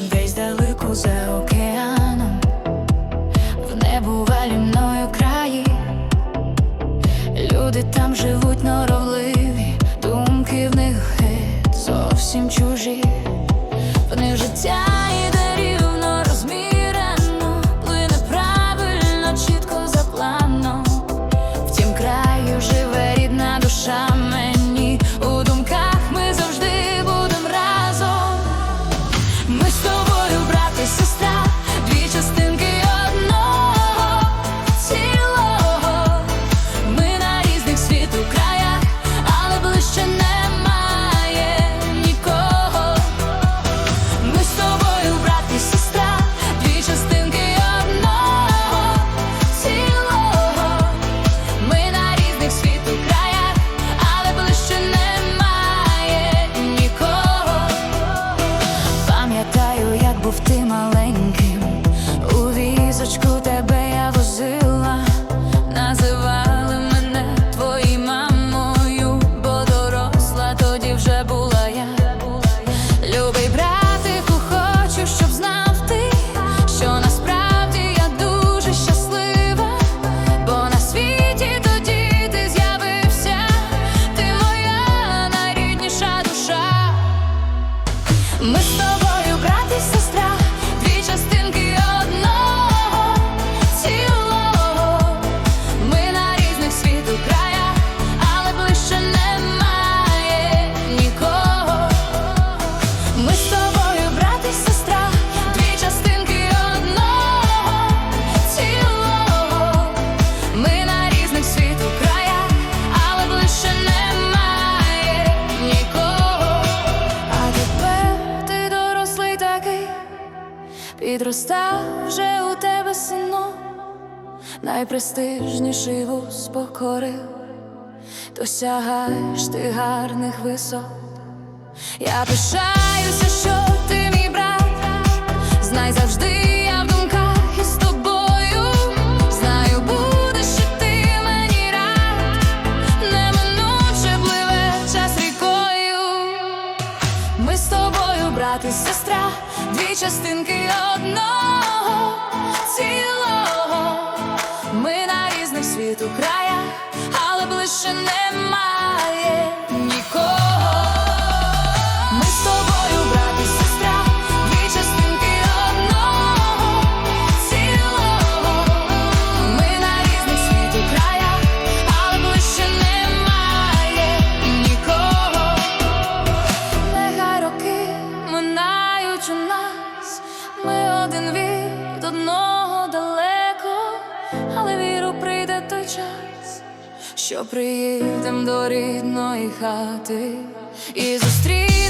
Десь далеко за океаном, в небувалі мною краї, люди там живуть норовливі, думки в них геть зовсім чужі, в них життя. sexta Підростав вже у тебе сину, найпрестижніший вуз покорив, досягаєш ти гарних висот. Я пишаюся, що ти мій брат, знай завжди. Ми з тобою, брат і сестра дві частинки одного цілого. Ми на різних світу краях, але ближче немає. але віру прийде той час, що приїдем до рідної хати і зустрінемо.